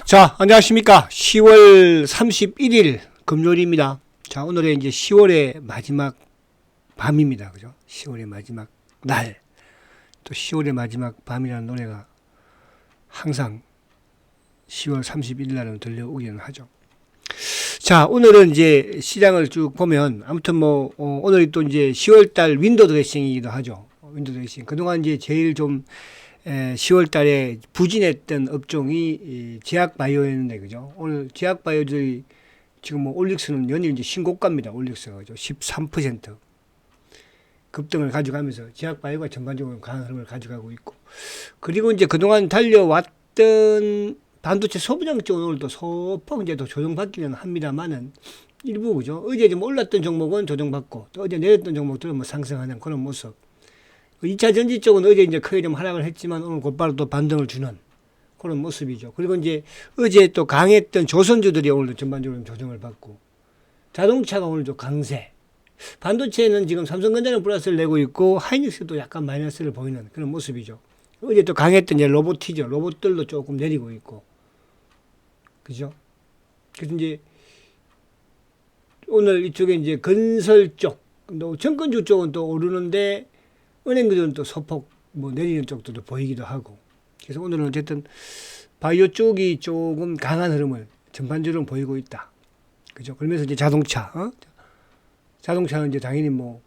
자, 안녕하십니까. 10월 31일 금요일입니다. 자, 오늘의 이제 10월의 마지막 밤입니다. 그죠? 10월의 마지막 날. 또 10월의 마지막 밤이라는 노래가 항상 10월 31일 날은 들려오기는 하죠. 자, 오늘은 이제 시장을 쭉 보면 아무튼 뭐 어, 오늘이 또 이제 10월 달 윈도 드레싱이기도 하죠. 어, 윈도 드레싱. 그동안 이제 제일 좀 에, 10월 달에 부진했던 업종이 이 제약 바이오였는데 그죠? 오늘 제약 바이오들이 지금 뭐 올릭스는 연일 이제 신고가입니다. 올릭스가 그죠? 13% 급등을 가져가면서 제약 바이오가 전반적으로 강한 흐름을 가져가고 있고 그리고 이제 그동안 달려왔던 반도체 소비장 쪽은 오늘도 소폭 이제 또 조정받기는 합니다만은 일부 그죠? 어제 좀 올랐던 종목은 조정받고 또 어제 내렸던 종목들은 뭐 상승하는 그런 모습. 2차 전지 쪽은 어제 이제 크게 좀 하락을 했지만 오늘 곧바로 또 반등을 주는 그런 모습이죠. 그리고 이제 어제 또 강했던 조선주들이 오늘도 전반적으로 좀 조정을 받고 자동차가 오늘도 강세. 반도체는 지금 삼성전자는 플러스를 내고 있고 하이닉스도 약간 마이너스를 보이는 그런 모습이죠. 어제 또 강했던 이제 로봇이죠. 로봇들도 조금 내리고 있고. 그죠? 그래서 이제 오늘 이쪽에 이제 건설 쪽, 또 정권주 쪽은 또 오르는데 은행들은 또 소폭 뭐 내리는 쪽도 또 보이기도 하고. 그래서 오늘은 어쨌든 바이오 쪽이 조금 강한 흐름을 전반적으로 보이고 있다. 그죠? 그러면서 이제 자동차, 어? 자동차는 이제 당연히 뭐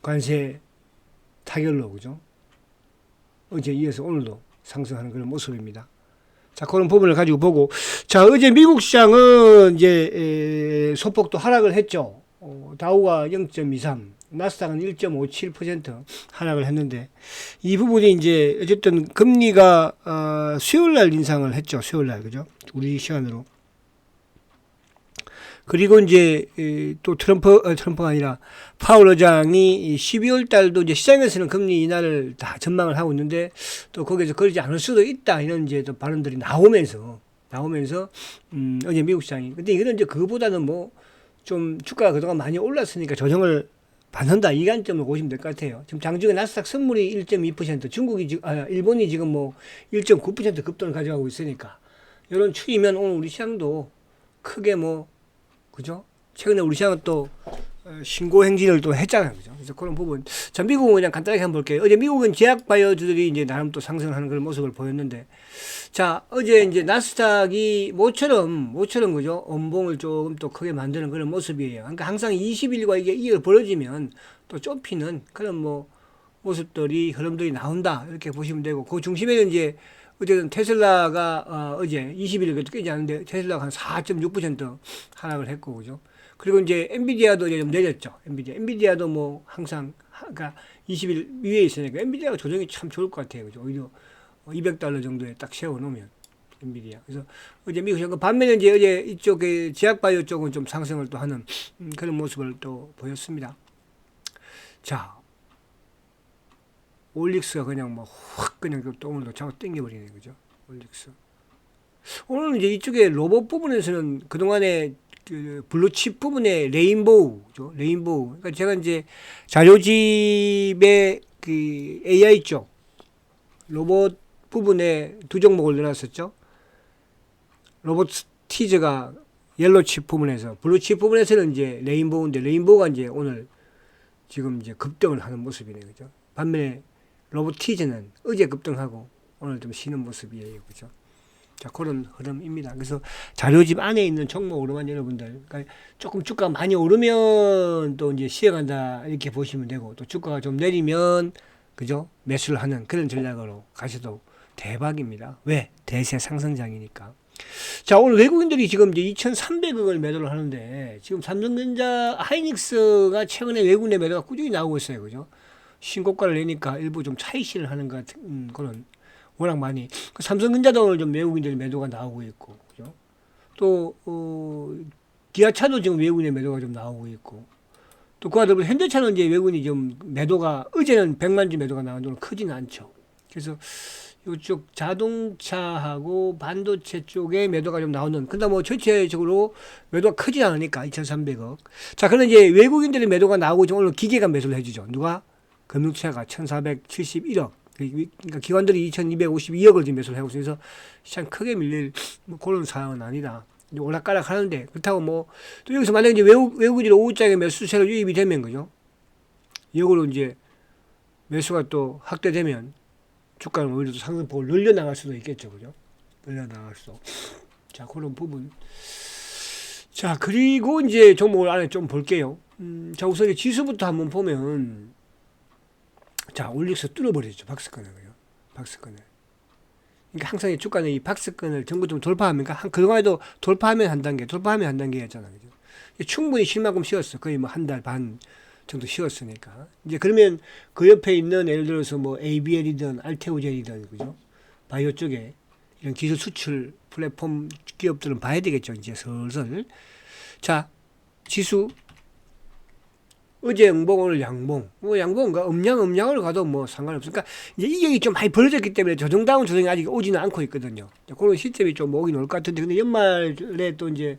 관세 타결로 그죠? 어제 이어서 오늘도 상승하는 그런 모습입니다. 자, 그런 부분을 가지고 보고. 자, 어제 미국 시장은 이제 에, 소폭도 하락을 했죠. 어, 다우가 0.23, 나스닥은 1.57% 하락을 했는데 이 부분이 이제 어쨌든 금리가 어, 수요일 날 인상을 했죠. 수요일 날 그죠? 우리 시간으로. 그리고 이제 에, 또 트럼프 어, 트럼프가 아니라 파월 의장이 이 12월 달도 이제 시장에서는 금리 인하를 다 전망을 하고 있는데 또 거기서 그러지 않을 수도 있다 이런 이제 또 발언들이 나오면서 나오면서 음 어제 미국 시장이 근데 이거는 이제 그거보다는 뭐 좀 주가가 그동안 많이 올랐으니까 조정을 받는다 이 관점으로 보시면 될 것 같아요. 지금 장중에 나스닥 선물이 1.2% 중국이 지금 아 일본이 지금 뭐 1.9% 급등을 가져가고 있으니까 이런 추이면 오늘 우리 시장도 크게 뭐 그죠? 최근에 우리 시장은 또 어, 신고 행진을 또 했잖아요. 그죠? 그래서 그런 부분. 자, 미국은 그냥 간단하게 한번 볼게요. 어제 미국은 제약 바이오주들이 이제 나름 또 상승하는 그런 모습을 보였는데, 자, 어제 이제 나스닥이 모처럼, 모처럼 그죠? 엄봉을 조금 또 크게 만드는 그런 모습이에요. 그러니까 항상 20일과 이게 이게 벌어지면 또 좁히는 그런 뭐 모습들이, 흐름들이 나온다. 이렇게 보시면 되고, 그 중심에는 이제 어쨌든 테슬라가 어, 어제 20일 깨지 않는데 테슬라가 한 4.6% 하락을 했고 그죠? 그리고 이제 엔비디아도 이제 좀 내렸죠. 엔비디아. 엔비디아도 뭐 항상 하- 그러니까 20일 위에 있으니까 엔비디아가 조정이 참 좋을 것 같아요. 그죠? 오히려 200달러 정도에 딱 세워 놓으면 엔비디아. 그래서 어제 미국 시장 반면에 이제 어제 이쪽에 제약 바이오 쪽은 좀 상승을 또 하는 음, 그런 모습을 또 보였습니다. 자, 올릭스가 그냥 뭐 확 그냥 또 오늘도 잡아 당겨버리네 그죠 올릭스 오늘은 이제 이쪽에 로봇 부분에서는 그동안에 그 블루칩 부분에 레인보우 죠 레인보우 그러니까 제가 이제 자료집에 그 AI 쪽 로봇 부분에 두 종목을 넣어놨었죠 로봇 티즈가 옐로 칩 부분에서 블루 칩 부분에서는 이제 레인보우인데 레인보우가 이제 오늘 지금 이제 급등을 하는 모습이네 그죠 반면에 로보티즈는 어제 급등하고 오늘 좀 쉬는 모습이에요. 그죠? 자, 그런 흐름입니다. 그래서 자료집 안에 있는 종목으로만 여러분들, 그러니까 조금 주가가 많이 오르면 또 이제 시행한다 이렇게 보시면 되고 또 주가가 좀 내리면 그죠? 매수를 하는 그런 전략으로 가셔도 대박입니다. 왜? 대세 상승장이니까. 자, 오늘 외국인들이 지금 이제 2,300억을 매도를 하는데 지금 삼성전자 하이닉스가 최근에 외국인의 매도가 꾸준히 나오고 있어요. 그죠? 신고가를 내니까 일부 좀 차익실을 하는 것 같은 음, 그런 워낙 많이 그 삼성전자도 오늘 좀 외국인들 매도가 나오고 있고 그죠? 또 어, 기아차도 지금 외국인의 매도가 좀 나오고 있고 또 그와 더불어 현대차는 이제 외국인이 좀 매도가 어제는 100만 주 매도가 나온 정도 크지는 않죠. 그래서 이쪽 자동차하고 반도체 쪽에 매도가 좀 나오는 근데 뭐 전체적으로 매도가 크지 않으니까 2,300억. 자, 그런데 이제 외국인들의 매도가 나오고 오늘 기계가 매수를 해주죠. 누가? 금융채가 1,471억 그러니까 기관들이 2,252억을 지금 매수를 하고 있어서 시장 크게 밀릴 뭐 그런 상황은 아니다. 올라가락 하는데 그렇다고 뭐 또 여기서 만약에 이제 외국 외국인이 오후장에 매수세로 유입이 되면 그죠? 역으로 이제 매수가 또 확대되면 주가는 오히려 또 상승폭을 늘려 나갈 수도 있겠죠, 그죠? 늘려 나갈 수. 자 그런 부분. 자 그리고 이제 종목을 안에 좀 볼게요. 음, 자 우선 이 지수부터 한번 보면 자 올릭스 뚫어버리죠 박스권을 그죠? 박스권을. 그러니까 항상 이 주가는 이 박스권을 전부 좀 돌파하니까 한 그동안에도 돌파하면 한 단계, 돌파하면 한 단계였잖아, 그죠? 충분히 쉴 만큼 쉬었어. 거의 뭐 한 달 반 정도 쉬었으니까. 이제 그러면 그 옆에 있는 예를 들어서 뭐 ABL이든 알테오젠이든 그죠? 바이오 쪽에 이런 기술 수출 플랫폼 기업들은 봐야 되겠죠. 이제 슬슬. 자, 지수 어제 음봉 오늘 양봉. 뭐 양봉가 음양 음양을 가도 뭐 상관없으니까 이제 이격이 좀 많이 벌어졌기 때문에 조정다운 조정이 아직 오지는 않고 있거든요. 그런 시점이 좀 오긴 올 것 같은데 근데 연말에 또 이제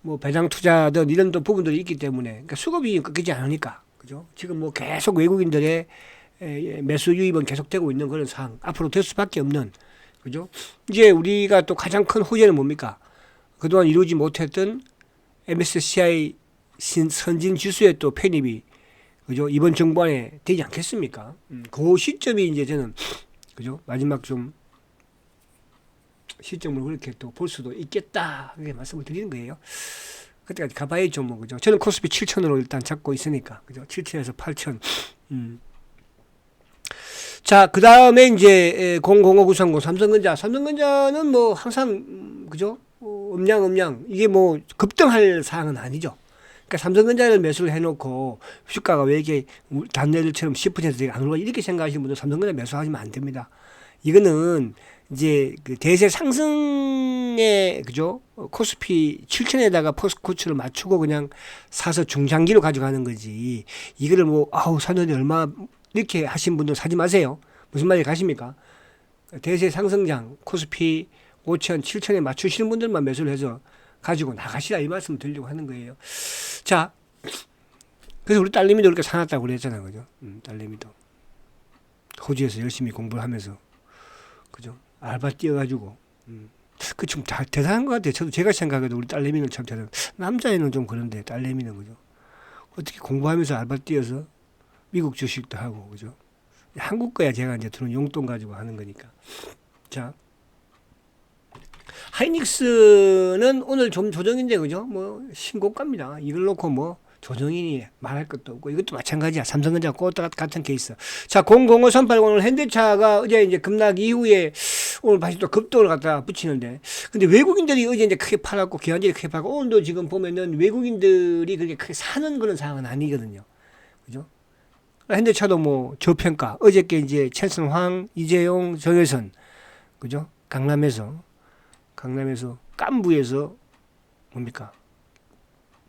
뭐 배당 투자든 이런 또 부분들이 있기 때문에 그러니까 수급이 끊기지 않으니까 그죠? 지금 뭐 계속 외국인들의 에, 매수 유입은 계속되고 있는 그런 상황 앞으로 될 수밖에 없는 그죠? 이제 우리가 또 가장 큰 호재는 뭡니까? 그동안 이루지 못했던 MSCI 신, 선진 지수의 또 편입이 그죠? 이번 정부 안에 되지 않겠습니까? 음, 그 시점이 이제 저는 그죠? 마지막 좀 시점을 그렇게 또 볼 수도 있겠다. 그렇게 말씀을 드리는 거예요. 그때까지 가봐야죠, 뭐, 그죠? 저는 코스피 7천으로 일단 잡고 있으니까, 그죠? 7천에서 8천. 음. 자, 그 다음에 이제 005930 삼성전자. 삼성전자는 뭐 항상, 음, 그죠? 어, 음량, 음량. 이게 뭐 급등할 사항은 아니죠. 그러니까 삼성전자를 매수를 해놓고 주가가 왜 이게 단내들처럼 10%안 올라 이렇게 생각하시는 분들 삼성전자 매수하시면 안 됩니다. 이거는 이제 그 대세 상승의 그죠? 코스피 7천에다가 포스코츠를 맞추고 그냥 사서 중장기로 가져가는 거지. 이거를 뭐 아우 사년이 얼마 이렇게 하신 분들 사지 마세요. 무슨 말이 가십니까? 대세 상승장 코스피 5천 7천에 맞추시는 분들만 매수를 해서 가지고 나가시라 이 말씀 드리려고 하는 거예요 자 그래서 우리 딸내미도 그렇게 사놨다고 그랬잖아요 그죠 음, 딸내미도 호주에서 열심히 공부를 하면서 그죠 알바 뛰어가지고 음. 그좀 대단한 것 같아요. 저도 제가 생각해도 우리 딸내미는 참 대단. 남자애는 좀 그런데 딸내미는 그죠. 어떻게 공부하면서 알바 뛰어서 미국 주식도 하고 그죠. 한국 거야 제가 이제 들은 용돈 가지고 하는 거니까. 자 하이닉스는 오늘 좀 조정인데 그죠. 뭐 신고가입니다. 이걸 놓고 뭐 조정인이 말할 것도 없고 이것도 마찬가지야. 삼성전자 꽃 같은 케이스. 자, 005380 오늘 현대차가 어제 이제 급락 이후에 오늘 다시 또 급등을 갖다 붙이는데 근데 외국인들이 어제 이제 크게 팔았고 기관들이 크게 팔고 오늘도 지금 보면은 외국인들이 그렇게 크게 사는 그런 상황은 아니거든요. 그죠? 현대차도 뭐 저평가 어저께 이제 첸슨 황, 이재용, 정혜선 그죠? 강남에서 강남에서 깐부에서 뭡니까?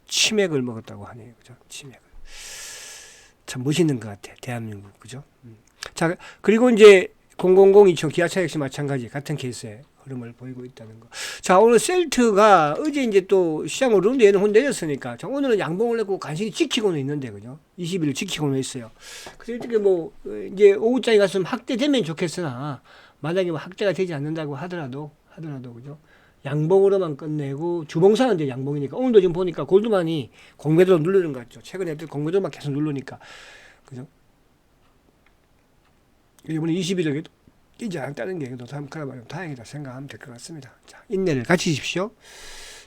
치맥을 먹었다고 하네요. 그죠? 치맥을. 참 멋있는 것 같아. 대한민국. 그죠? 음. 자, 그리고 이제 0002청 기아차 역시 마찬가지 같은 케이스의 흐름을 보이고 있다는 거. 자, 오늘 셀트가 어제 이제 또 시장 오르는데 얘는 혼 내렸으니까. 자, 오늘은 양봉을 내고 간신히 지키고는 있는데, 그죠? 20일 지키고는 있어요. 그래서 어떻게 뭐, 이제 오후장에 갔으면 확대되면 좋겠으나, 만약에 뭐 확대가 되지 않는다고 하더라도, 하더라도, 그죠? 양봉으로만 끝내고 주봉사는 이제 양봉이니까 오늘도 지금 보니까 골드만이 공매도 누르는 것 같죠. 최근에 애들 공매도만 계속 누르니까 그죠? 이번에 21일에도 뛰지 않았다는 게참 그나마 다행이다 생각하면 될 것 같습니다. 자 인내를 가지십시오.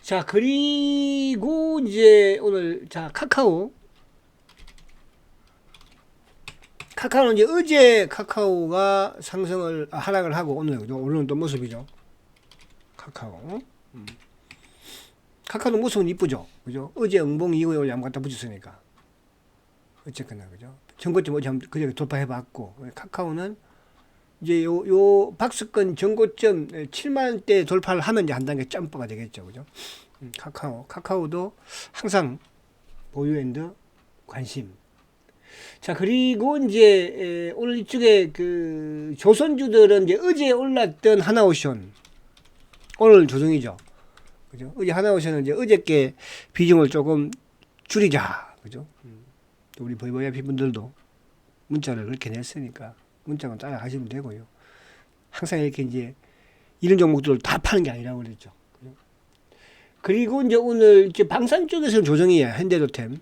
자 그리고 이제 오늘 자 카카오 카카오는 이제 어제 카카오가 상승을 아, 하락을 하고 오늘 오늘은 또 모습이죠. 카카오. 음. 카카오 모습은 이쁘죠. 그죠? 어제 응봉 이후에 원래 아무 갖다 붙였으니까. 어쨌거나, 그죠? 전고점 어제 그저께 돌파해봤고, 카카오는 이제 요, 요 박스권 전고점 7만원대 돌파를 하면 이제 한 단계 점프가 되겠죠. 그죠? 음, 카카오. 카카오도 항상 보유엔드 관심. 자, 그리고 이제, 에, 오늘 이쪽에 그 조선주들은 이제 어제 올랐던 하나오션. 오늘 조정이죠. 그죠? 어제 하나오션은 이제 어저께 비중을 조금 줄이자. 그죠? 음. 우리 보이보이아피 분들도 문자를 그렇게 냈으니까 문장은 따라가시면 되고요. 항상 이렇게 이제 이런 종목들을 다 파는 게 아니라고 그랬죠. 그죠? 그리고 이제 오늘 이제 방산 쪽에서는 조정이에요. 현대로템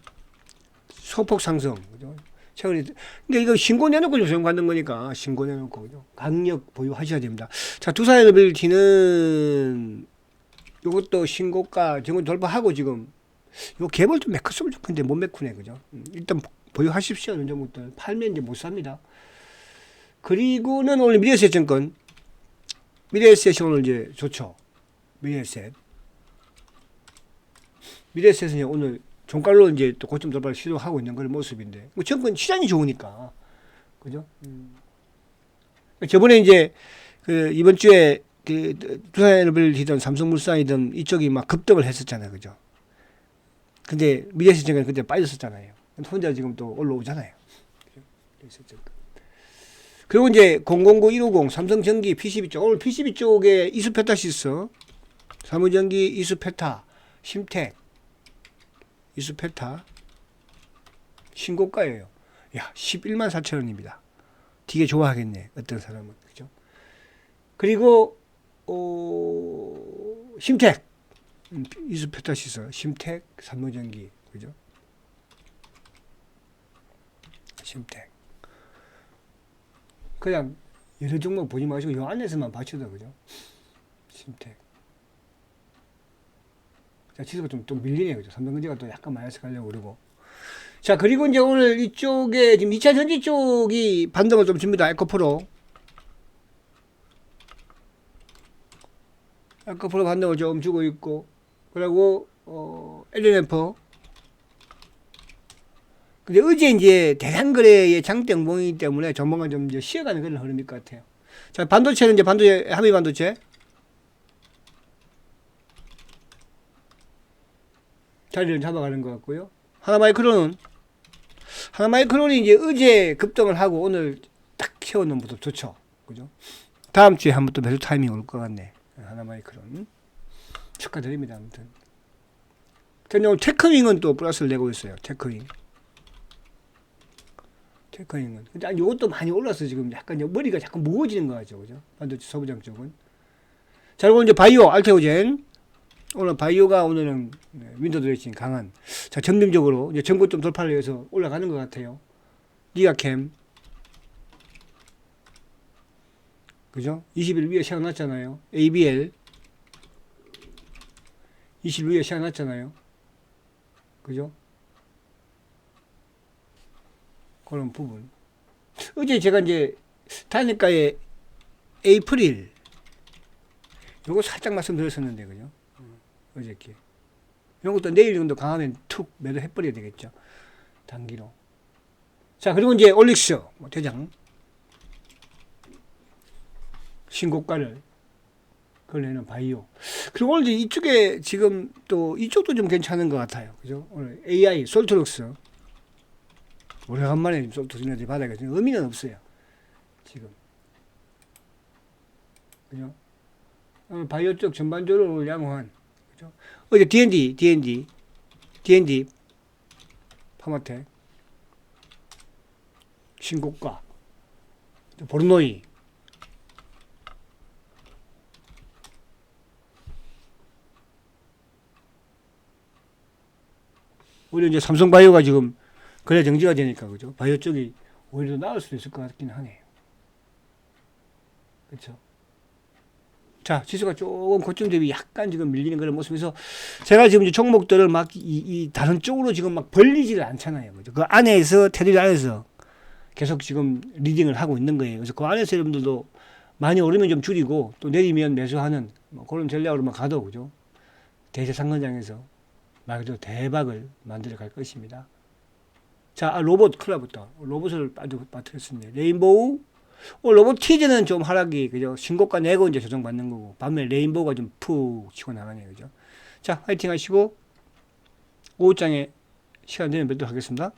소폭 상승. 그죠? 최근에 근데 이거 신고 내놓고 조정 받는 거니까 신고 내놓고? 강력 보유하셔야 됩니다. 자 두산 에너빌티는 이것도 신고가 정원 돌파하고 지금 요 개벌 좀 메꿨으면 좋겠는데 못 메꾸네 그죠? 음, 일단 보유하십시오 이런 종목들 팔면 이제 못 삽니다. 그리고는 오늘 미래에셋 증권 미래에셋이 오늘 이제 좋죠. 미래에셋 미래에셋은 오늘 종가로 이제 또 고점 돌파를 시도하고 있는 그런 모습인데 뭐 증권 시장이 좋으니까 그죠? 음. 저번에 이제 그 이번 주에 그 두산에너빌이든 삼성물산이든 이쪽이 막 급등을 했었잖아요, 그죠? 근데 미래에셋증권 그때 빠졌었잖아요. 혼자 지금 또 올라오잖아요. 그리고 이제 009, 150, 삼성전기, PCB 쪽. 오늘 PCB 쪽에 이수페타 시스, 사무전기, 이수페타, 심택, 이수페타, 신고가예요. 야, 11만 4천 원입니다. 되게 좋아하겠네. 어떤 사람은. 그죠? 그리고, 어, 심택, 음, 이수페타시스, 심택, 사무전기. 그죠? 심택. 그냥 여러 종목 보지 마시고 요 안에서만 봐셔도 그죠? 심택. 자, 지수가 좀, 또 밀리네, 그죠? 삼성전자가 또 약간 마이너스 가려고 그러고. 자, 그리고 이제 오늘 이쪽에 지금 2차 전지 쪽이 반등을 좀 줍니다. 에코프로. 에코프로 반등을 좀 주고 있고. 그리고, 어, 엘리네퍼. 근데 어제 이제 대상거래의 장대응봉이기 때문에 전망은 좀 이제 쉬어가는 그런 흐름일 것 같아요. 자, 반도체는 이제 반도체, 하미 반도체. 자리를 잡아가는 것 같고요. 하나마이크론은, 하나마이크론이 이제 어제 급등을 하고 오늘 딱 키워놓은 모습 좋죠. 그죠? 다음 주에 한번 또 매수 타이밍 올 것 같네. 하나마이크론. 축하드립니다. 아무튼. 근데 오늘 테크윙은 또 플러스를 내고 있어요. 테크윙. 테크닉은. 근데 이것도 많이 올라서 지금 약간 머리가 자꾸 무거워지는 거 같죠. 그죠? 반도체 소부장 쪽은. 자, 그리고 이제 바이오, 알테오젠. 오늘 바이오가 오늘은 네, 윈도우 드레싱 강한. 자, 점진적으로 이제 전고점 돌파를 위해서 올라가는 것 같아요. 리아캠. 그죠? 20일 위에 시작 났잖아요. ABL. 20일 위에 시작 났잖아요. 그죠? 그런 부분. 어제 제가 이제 단일가의 에이프릴 요거 살짝 말씀드렸었는데 그죠? 어, 어저께. 요것도 내일 정도 강하면 툭 매도해 버려야 되겠죠. 단기로. 자, 그리고 이제 올릭스 뭐 대장 신고가를 걸내는 바이오. 그리고 오늘 이쪽에 지금 또 이쪽도 좀 괜찮은 것 같아요. 그죠? 오늘 AI 솔트럭스 오래간만에 솔트시너지 받아가 지금 의미는 없어요. 지금. 그죠? 바이오 쪽 전반적으로 양호한. 그죠? 어제 D&D, D&D, D&D, 파마텍, 신고가, 보르노이, 오히려 이제 삼성바이오가 지금 거래 정지가 되니까 그죠? 바이오 쪽이 오히려 더 나을 수도 있을 것 같긴 하네요. 그렇죠? 자, 지수가 조금 고점 대비 약간 지금 밀리는 그런 모습에서 제가 지금 이제 종목들을 막 이, 이 다른 쪽으로 지금 막 벌리지를 않잖아요. 그죠? 그 안에서 테두리 안에서 계속 지금 리딩을 하고 있는 거예요. 그래서 그 안에서 여러분들도 많이 오르면 좀 줄이고 또 내리면 매수하는 뭐 그런 전략으로만 가도 그죠? 대세 상권장에서 말 그대로 대박을 만들어 갈 것입니다. 자, 아, 로봇 클럽부터 로봇을 빠뜨렸습니다. 레인보우 어, 로봇 티즈는 좀 하락이 그죠? 신고가 내고 이제 조정받는 거고 반면 레인보우가 좀 푹 치고 나가네요, 그죠? 자, 화이팅 하시고 오후장에 시간 되면 뵙도록 하겠습니다.